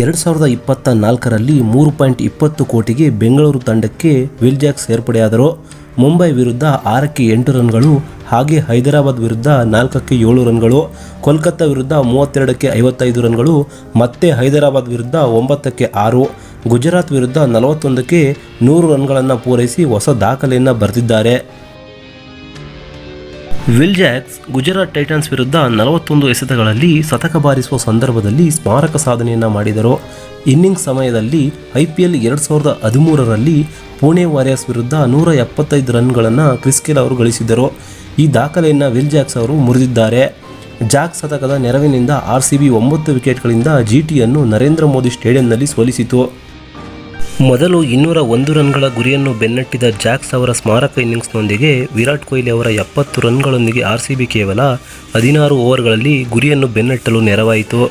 ಎರಡು ಸಾವಿರದ ಇಪ್ಪತ್ತ ನಾಲ್ಕರಲ್ಲಿ ಮೂರು ಪಾಯಿಂಟ್ ಇಪ್ಪತ್ತು ಕೋಟಿಗೆ ಬೆಂಗಳೂರು ತಂಡಕ್ಕೆ ವಿಲ್ಜಾಕ್ಸ್ ಸೇರ್ಪಡೆಯಾದರು. ಮುಂಬೈ ವಿರುದ್ಧ ಆರಕ್ಕೆ ಎಂಟು ರನ್ಗಳು, ಹಾಗೆ ಹೈದರಾಬಾದ್ ವಿರುದ್ಧ ನಾಲ್ಕಕ್ಕೆ ಏಳು ರನ್ಗಳು, ಕೋಲ್ಕತ್ತಾ ವಿರುದ್ಧ ಮೂವತ್ತೆರಡಕ್ಕೆ ಐವತ್ತೈದು ರನ್ಗಳು, ಮತ್ತೆ ಹೈದರಾಬಾದ್ ವಿರುದ್ಧ ಒಂಬತ್ತಕ್ಕೆ ಆರು. ಗುಜರಾತ್ ವಿರುದ್ಧ ನಲವತ್ತೊಂದಕ್ಕೆ ನೂರು ರನ್ಗಳನ್ನು ಪೂರೈಸಿ ಹೊಸ ದಾಖಲೆಯನ್ನು ಬರೆದಿದ್ದಾರೆ. ವಿಲ್ ಜಾಕ್ಸ್ ಗುಜರಾತ್ ಟೈಟನ್ಸ್ ವಿರುದ್ಧ ನಲವತ್ತೊಂದು ಎಸೆತಗಳಲ್ಲಿ ಶತಕ ಬಾರಿಸುವ ಸಂದರ್ಭದಲ್ಲಿ ಸ್ಮಾರಕ ಸಾಧನೆಯನ್ನು ಮಾಡಿದರು. ಇನ್ನಿಂಗ್ ಸಮಯದಲ್ಲಿ ಐ ಪಿ ಎಲ್ ಎರಡು ಸಾವಿರದ ಹದಿಮೂರರಲ್ಲಿ ಪುಣೆ ವಾರಿಯರ್ಸ್ ವಿರುದ್ಧ ನೂರ ಎಪ್ಪತ್ತೈದು ರನ್ಗಳನ್ನು ಕ್ರಿಸ್ಕೆಲ್ ಅವರು ಗಳಿಸಿದರು ಈ ದಾಖಲೆಯನ್ನು ವಿಲ್ ಜಾಕ್ಸ್ ಅವರು ಮುರಿದಿದ್ದಾರೆ. ಜಾಕ್ ಶತಕದ ನೆರವಿನಿಂದ ಆರ್ ಸಿ ಬಿ ಒಂಬತ್ತು ವಿಕೆಟ್ಗಳಿಂದ ಜಿ ಟಿಯನ್ನು ನರೇಂದ್ರ ಮೋದಿ ಸ್ಟೇಡಿಯಂನಲ್ಲಿ ಸೋಲಿಸಿತು. ಮೊದಲು ಇನ್ನೂರ ಒಂದು ರನ್ಗಳ ಗುರಿಯನ್ನು ಬೆನ್ನಟ್ಟಿದ ಜಾಕ್ಸ್ ಅವರ ಸ್ಮಾರಕ ಇನ್ನಿಂಗ್ಸ್ನೊಂದಿಗೆ ವಿರಾಟ್ ಕೊಹ್ಲಿ ಅವರ ಎಪ್ಪತ್ತು ರನ್ಗಳೊಂದಿಗೆ ಆರ್ ಸಿ ಬಿ ಕೇವಲ ಹದಿನಾರು ಓವರ್ಗಳಲ್ಲಿ ಗುರಿಯನ್ನು ಬೆನ್ನಟ್ಟಲು ನೆರವಾಯಿತು.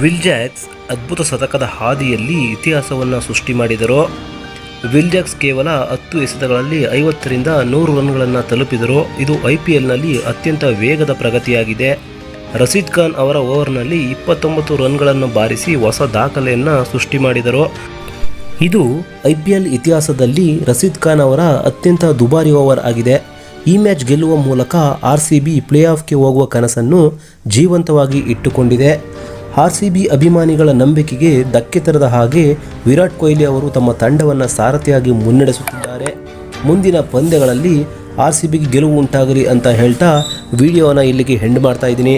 ವಿಲ್ ಜಾಕ್ಸ್ ಅದ್ಭುತ ಶತಕದ ಹಾದಿಯಲ್ಲಿ ಇತಿಹಾಸವನ್ನು ಸೃಷ್ಟಿ ಮಾಡಿದರು. ವಿಲ್ ಜಾಕ್ಸ್ ಕೇವಲ ಹತ್ತು ಎಸೆತಗಳಲ್ಲಿ ಐವತ್ತರಿಂದ ನೂರು ರನ್ಗಳನ್ನು ತಲುಪಿದರು. ಇದು ಐ ಪಿ ಎಲ್ನಲ್ಲಿ ಅತ್ಯಂತ ವೇಗದ ಪ್ರಗತಿಯಾಗಿದೆ. ರಶೀದ್ ಖಾನ್ ಅವರ ಓವರ್ನಲ್ಲಿ ಇಪ್ಪತ್ತೊಂಬತ್ತು ರನ್ಗಳನ್ನು ಬಾರಿಸಿ ಹೊಸ ದಾಖಲೆಯನ್ನು ಸೃಷ್ಟಿ ಮಾಡಿದರು. ಇದು ಐ ಪಿ ಎಲ್ ಇತಿಹಾಸದಲ್ಲಿ ರಸೀದ್ ಖಾನ್ ಅವರ ಅತ್ಯಂತ ದುಬಾರಿ ಓವರ್ ಆಗಿದೆ. ಈ ಮ್ಯಾಚ್ ಗೆಲ್ಲುವ ಮೂಲಕ ಆರ್ ಸಿ ಬಿ ಪ್ಲೇ ಆಫ್ಗೆ ಹೋಗುವ ಕನಸನ್ನು ಜೀವಂತವಾಗಿ ಇಟ್ಟುಕೊಂಡಿದೆ. ಆರ್ ಸಿ ಬಿ ಅಭಿಮಾನಿಗಳ ನಂಬಿಕೆಗೆ ಧಕ್ಕೆ ತರದ ಹಾಗೆ ವಿರಾಟ್ ಕೊಹ್ಲಿ ಅವರು ತಮ್ಮ ತಂಡವನ್ನು ಸಾರಥಿಯಾಗಿ ಮುನ್ನಡೆಸುತ್ತಿದ್ದಾರೆ. ಮುಂದಿನ ಪಂದ್ಯಗಳಲ್ಲಿ ಆರ್ ಸಿ ಬಿಗೆ ಗೆಲುವು ಉಂಟಾಗಲಿ ಅಂತ ಹೇಳ್ತಾ ವಿಡಿಯೋನ ಇಲ್ಲಿಗೆ ಹೆಂಡ್ ಮಾಡ್ತಾ ಇದ್ದೀನಿ.